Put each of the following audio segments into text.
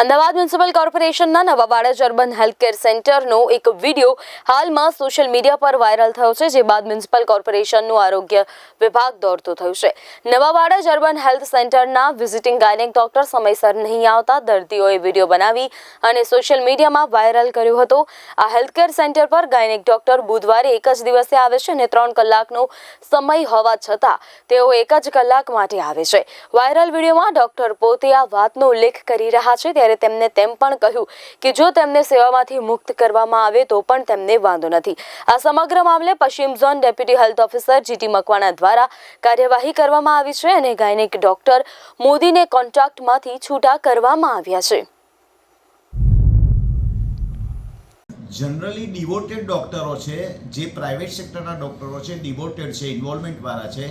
Ahmedabad municipal કોર્પોરેશનના નવા Vadaj urban healthcare સેન્ટરનો એક વીડિયો હાલમાં સોશિયલ મીડિયા પર વાયરલ થયો છે, જે બાદ મ્યુનિસિપલ કોર્પોરેશનનું આરોગ્ય વિભાગ દોડતું થયું છે. નવા વાડજ અર્બન હેલ્થ સેન્ટરના વિઝિટિંગ ગાયનેક ડોક્ટર સમયસર નહીં આવતા દર્દીઓએ વીડિયો બનાવી અને સોશિયલ મીડિયામાં વાયરલ કર્યો હતો. આ હેલ્થકેર સેન્ટર પર ગાયનેક ડોક્ટર બુધવારે એક જ દિવસે આવે છે અને ત્રણ કલાકનો સમય હોવા છતાં તેઓ એક જ કલાક માટે આવે છે. વાયરલ વિડીયોમાં ડોક્ટર પોતે આ વાતનો ઉલ્લેખ કરી રહ્યા છે. ત્યારે તેમને તેમ પણ કહ્યું કે જો તેમને સેવામાંથી મુક્ત કરવામાં આવે તો પણ તેમને વાંધો નથી. આ સમગ્ર મામલે પશ્ચિમ zone deputy health officer GT Makwana દ્વારા કાર્યવાહી કરવામાં આવી છે અને ગાયનેક ડોક્ટર મોદીને કોન્ટ્રાક્ટમાંથી છૂટા કરવામાં આવ્યા છે. જનરલી ડિવોટેડ ડૉક્ટરો છે, જે પ્રાઇવેટ સેક્ટરના ડૉક્ટરો છે ડિવોટેડ છે ઇન્વોલ્વમેન્ટવાળા છે,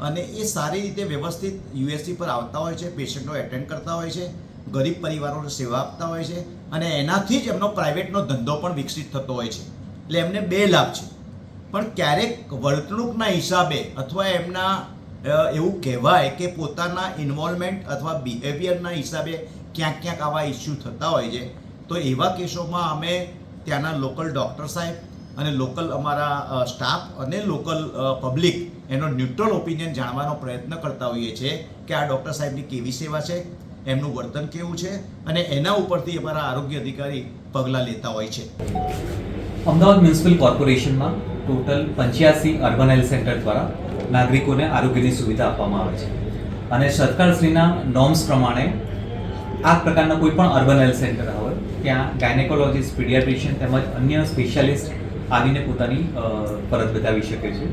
અને એ સારી રીતે વ્યવસ્થિત યુએસસી પર આવતા હોય છે પેશન્ટો એટેન્ડ કરતા હોય છે ગરીબ પરિવારોને સેવા આપતા હોય છે અને એનાથી જ એમનો પ્રાઇવેટનો ધંધો પણ વિકસિત થતો હોય છે. એટલે એમને બે લાભ છે. પણ ક્યારેક વર્તણૂકના હિસાબે અથવા એમના એવું કહેવાય કે પોતાના ઇન્વોલ્વમેન્ટ અથવા બિહેવિયરના હિસાબે ક્યાંક ક્યાંક આવા ઇસ્યુ થતા હોય છે. તો એવા કેસોમાં અમે ત્યાંના લોકલ ડૉક્ટર સાહેબ અને લોકલ અમારા સ્ટાફ અને લોકલ પબ્લિક એનો ન્યુટ્રલ ઓપિનિયન જાણવાનો પ્રયત્ન કરતા હોઈએ છીએ કે આ ડૉક્ટર સાહેબની કેવી સેવા છે એમનું વર્તન કેવું છે અને એના ઉપરથી અમારા આરોગ્ય અધિકારી પગલાં લેતા હોય છે. અમદાવાદ મ્યુનિસિપલ કોર્પોરેશનમાં ટોટલ પંચ્યાસી અર્બન હેલ્થ સેન્ટર દ્વારા નાગરિકોને આરોગ્યની સુવિધા આપવામાં આવે છે. અને સરકારશ્રીના નોર્મ્સ પ્રમાણે આ પ્રકારના કોઈ પણ અર્બન હેલ્થ સેન્ટર હોય, ત્યાં ગાયનેકોલોજીસ્ટ, પીડિયાટ્રિશિયન તેમજ અન્ય સ્પેશિયાલિસ્ટ આવીને પોતાની ફરજ બતાવી શકે છે.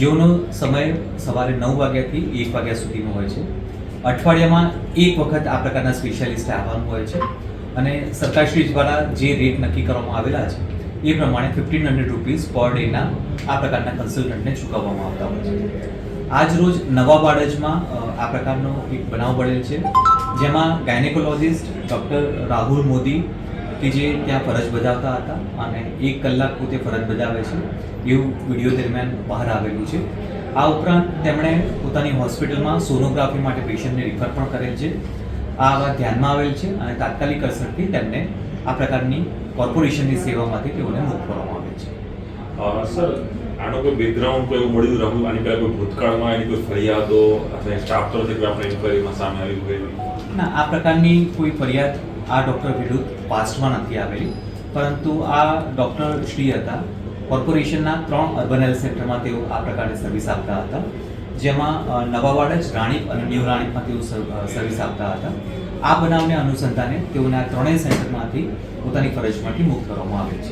જેઓનો સમય સવારે નવ વાગ્યાથી એક વાગ્યા સુધીનો હોય છે. અઠવાડિયામાં એક વખત આ પ્રકારના સ્પેશિયાલિસ્ટ આવવાનું હોય છે. અને સરકારશ્રી દ્વારા જે રેટ નક્કી કરવામાં આવેલા છે, એ પ્રમાણે ફિફ્ટીન હંડ્રેડ રૂપીઝ પર ડેના આ પ્રકારના કન્સલ્ટન્ટને ચૂકવવામાં આવતા હોય છે. આજ રોજ નવા બાળજમાં આ પ્રકારનો એક બનાવ બનેલ છે. જેમાં ગાયનેકોલોજિસ્ટ ડૉક્ટર રાહુલ મોદી કે જે ત્યાં ફરજ બજાવતા હતા અને એક કલાક પોતે ફરજ બજાવે છે, એવું વીડિયો દરમિયાન બહાર આવેલું છે. આ ઉપરાંત તેમણે પોતાની હોસ્પિટલમાં સોનોગ્રાફી માટે પેશન્ટને રિફર પણ કરેલ છે. આ વાત ધ્યાનમાં આવેલ છે અને તાત્કાલિક અસરથી તેમને આ પ્રકારની કોર્પોરેશનની સેવામાંથી તેઓને મુક્ત કરવામાં આવે છે. સર આનો કોઈ બેકગ્રાઉન્ડ કોઈ એવું મળ્યું રહ્યું? આની પહેલાં કોઈ ભૂતકાળમાં એની કોઈ ફરિયાદો અથવા સ્ટાફ તરફથી કોઈ આપણે ઇન્કવાયરીમાં સામે આવી હોય એવી? ના આ પ્રકારની કોઈ ફરિયાદ આ ડૉક્ટર વિરુદ્ધ પાસ્ટમાં નથી આવેલી. પરંતુ આ ડૉક્ટર શ્રી હતા. કોર્પોરેશનના ત્રણ અર્બન હેલ્થ સેન્ટરમાં તેઓ આ પ્રકારની સર્વિસ આપતા હતા. જેમાં નવાવાડજ રાણીપ અને ન્યૂ રાણીપમાં તેઓ સર્વિસ આપતા હતા. આ બનાવને અનુસંધાને તેઓના ત્રણેય સેન્ટરમાંથી પોતાની ફરજમાંથી મુક્ત કરવામાં આવે છે.